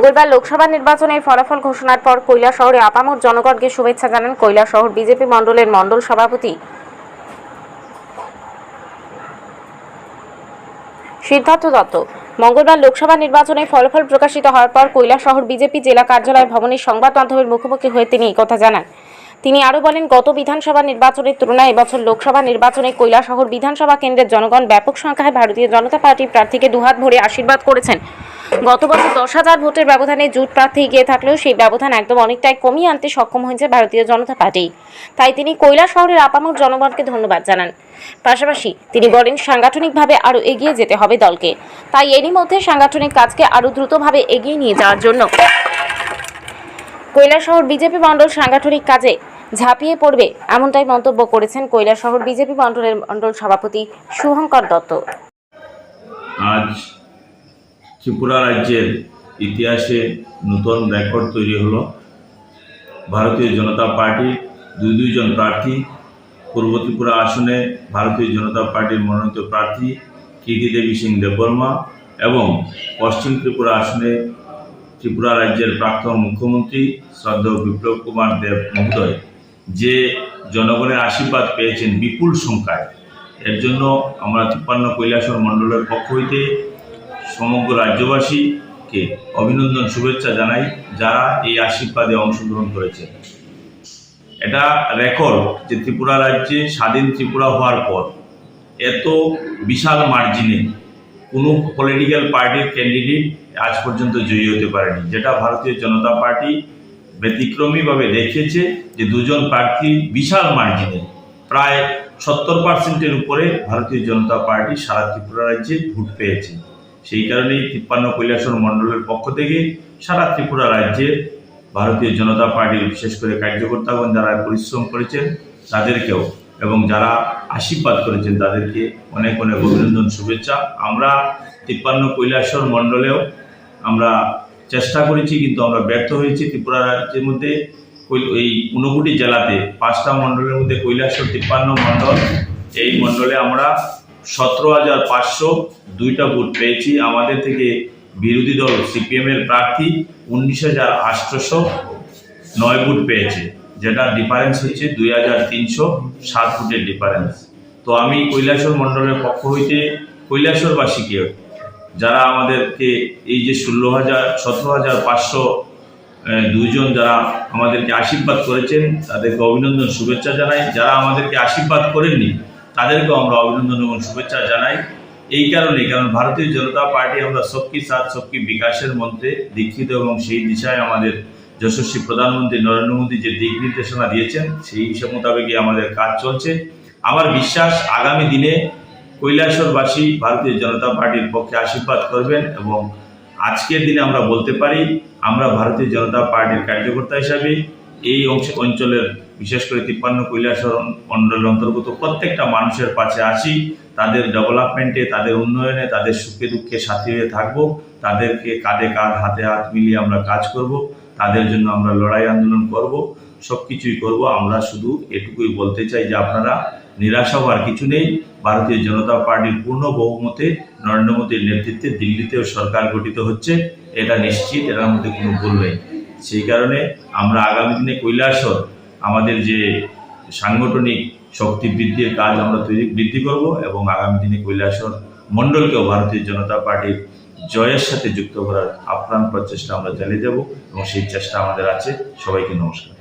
মঙ্গলবার লোকসভা নির্বাচনের ফলাফল ঘোষণার পর কৈলা শহরে আপামর জনগণকে শুভেচ্ছা জানান কৈলা শহর বিজেপি মণ্ডলের মণ্ডল সভাপতি। সিদ্ধার্থ দত্ত, মঙ্গলবার লোকসভা নির্বাচনের ফলাফল প্রকাশিত হওয়ার পর কৈলা শহর বিজেপি জেলা কার্যালয় ভবনের সংবাদ মাধ্যমের মুখোমুখি হয়ে তিনি একথা কথা জানান। তিনি আরও বলেন, গত বিধানসভা নির্বাচনের তুলনায় এবছর লোকসভা নির্বাচনে শহর বিধানসভা কেন্দ্রের জনগণ ব্যাপক সংখ্যায় ভারতীয় জনতা পার্টির প্রার্থীকে দুহাত ভরে আশীর্বাদ করেছেন। গত বছর দশ হাজার ভোটের ব্যবধানে জুট প্রার্থী গিয়ে থাকলেও সেই ব্যবধান একদম অনেকটাই কমিয়ে আনতে সক্ষম হয়েছে ভারতীয় জনতা পার্টি। তাই তিনি শহরের আপামর জনগণকে ধন্যবাদ জানান। পাশাপাশি তিনি বলেন, সাংগঠনিকভাবে আরও এগিয়ে যেতে হবে দলকে। তাই এরই মধ্যে সাংগঠনিক কাজকে আরও দ্রুতভাবে এগিয়ে নিয়ে যাওয়ার জন্য শহর বিজেপি মণ্ডল সাংগঠনিক কাজে ঝাঁপিয়ে পড়বে, এমনটাই মন্তব্য করেছেন শহর বিজেপি মণ্ডলের মণ্ডল সভাপতি শুভঙ্কর দত্ত। আজ ত্রিপুরা রাজ্যের ইতিহাসে নতুন রেকর্ড তৈরি হলো। ভারতীয় জনতা পার্টি দুই দুইজন প্রার্থী, পূর্ব ত্রিপুরা আসনে ভারতীয় জনতা পার্টির মনোনীত প্রার্থী কীর্তি দেবী সিং দেববর্মা এবং পশ্চিম ত্রিপুরা আসনে ত্রিপুরা রাজ্যের প্রাক্তন মুখ্যমন্ত্রী শ্রদ্ধেয় বিপ্লব কুমার দেব মহোদয়। যে জনগণের আশীর্বাদ পেয়েছেন বিপুল সংখ্যায়, এর জন্য আমরা তিপ্পান্ন কৈলাসর মণ্ডলের পক্ষ হইতে সমগ্র রাজ্যবাসীকে অভিনন্দন, শুভেচ্ছা জানাই যারা এই আশীর্বাদে অংশগ্রহণ করেছে এটা রেকর্ড যে ত্রিপুরা রাজ্যে স্বাধীন ত্রিপুরা হওয়ার পর এত বিশাল মার্জিনে কোনো পলিটিক্যাল পার্টির ক্যান্ডিডেট আজ পর্যন্ত জয়ী হতে পারেনি, যেটা ভারতীয় জনতা পার্টি ব্যতিক্রমীভাবে দেখিয়েছে যে দুজন প্রার্থী বিশাল মার্জিনে প্রায় সত্তর পার্সেন্টের উপরে ভারতীয় জনতা পার্টি সারা ত্রিপুরা রাজ্যে ভোট পেয়েছে। সেই কারণেই তিপ্পান্ন কৈলাসর মণ্ডলের পক্ষ থেকে সারা ত্রিপুরা রাজ্যে ভারতীয় জনতা পার্টির বিশেষ করে কার্যকর্তাগণ যারা পরিশ্রম করেছেন তাদেরকেও এবং যারা আশীর্বাদ করেছেন তাদেরকে অনেক অনেক অভিনন্দন, শুভেচ্ছা। আমরা তিপ্পান্ন কৈলাসর মণ্ডলেও আমরা চেষ্টা করেছি, কিন্তু আমরা ব্যর্থ হয়েছি। ত্রিপুরা রাজ্যের মধ্যে এই ঊনকোটি জেলাতে পাঁচটা মণ্ডলের মধ্যে কৈলাসর তিপ্পান্ন মণ্ডল। এই মণ্ডলে আমরা সতেরো হাজার পাঁচশো দুইটা ভোট পেয়েছি। আমাদের থেকে বিরোধী দল সিপিএম এর প্রার্থী উনিশ হাজার আটশোশো নয় ভোট পেয়েছে, যেটা ডিফারেন্স হচ্ছে দুই হাজার তিনশো সাত ভোটের ডিফারেন্স তো আমি কৈলাসর মণ্ডলের পক্ষ হইতে কৈলাসরবাসীকে যারা আমাদেরকে এই যে ষোলো হাজার সতেরো হাজার পাঁচশো আহ, দুইজন যারা আমাদেরকে আশীর্বাদ করেছেন তাদেরকে অভিনন্দন শুভেচ্ছা জানাই। যারা আমাদেরকে আশীর্বাদ করেননি তাদেরকেও আমরা অভিনন্দন এবং শুভেচ্ছা জানাই। এই কারণে কারণ ভারতীয় জনতা পার্টি আমরা সবকি সাথ সবকি বিকাশের মন্ত্রে দীক্ষিত এবং সেই দিশায় আমাদের যশস্বী প্রধানমন্ত্রী নরেন্দ্র মোদী যে দিক নির্দেশনা দিয়েছেন সেই হিসাব মোতাবেকই আমাদের কাজ চলছে। আমার বিশ্বাস আগামী দিনে কৈলাসরবাসী ভারতীয় জনতা পার্টির পক্ষে আশীর্বাদ করবেন এবং আজকের দিনে আমরা বলতে পারি, আমরা ভারতীয় জনতা পার্টির কার্যকর্তা হিসাবে এই অংশ, অঞ্চলের বিশেষ করে তিপ্পান্ন কৈলাসর মণ্ডলের অন্তর্গত প্রত্যেকটা মানুষের পাশে আসি তাদের ডেভেলপমেন্টে, তাদের উন্নয়নে, তাদের সুখে দুঃখে সাথী হয়ে থাকব। তাদেরকে কাঁধে কাঁধ, হাতে হাত মিলিয়ে আমরা কাজ করব। তাদের জন্য আমরা লড়াই আন্দোলন করব। সব কিছুই করব, আমরা শুধু এটুকুই বলতে চাই যে আপনারা নিরাশা হওয়ার কিছু নেই। ভারতীয় জনতা পার্টির পূর্ণ বহুমতে, নরেন্দ্র মোদীর নেতৃত্বে দিল্লিতেও সরকার গঠিত হচ্ছে, এটা নিশ্চিত, এটার মধ্যে কোনো ভুল নেই। সেই কারণে আমরা আগামী দিনে কৈলাসর আমাদের যে সাংগঠনিক শক্তি বৃদ্ধির কাজ আমরা তৈরি, বৃদ্ধি করব এবং আগামী দিনে কৈলাসর মণ্ডলকেও ভারতীয় জনতা পার্টির জয়ের সাথে যুক্ত করার আপ্রাণ প্রচেষ্টা আমরা চালিয়ে যাব এবং সেই চেষ্টা আমাদের আছে। সবাইকে নমস্কার।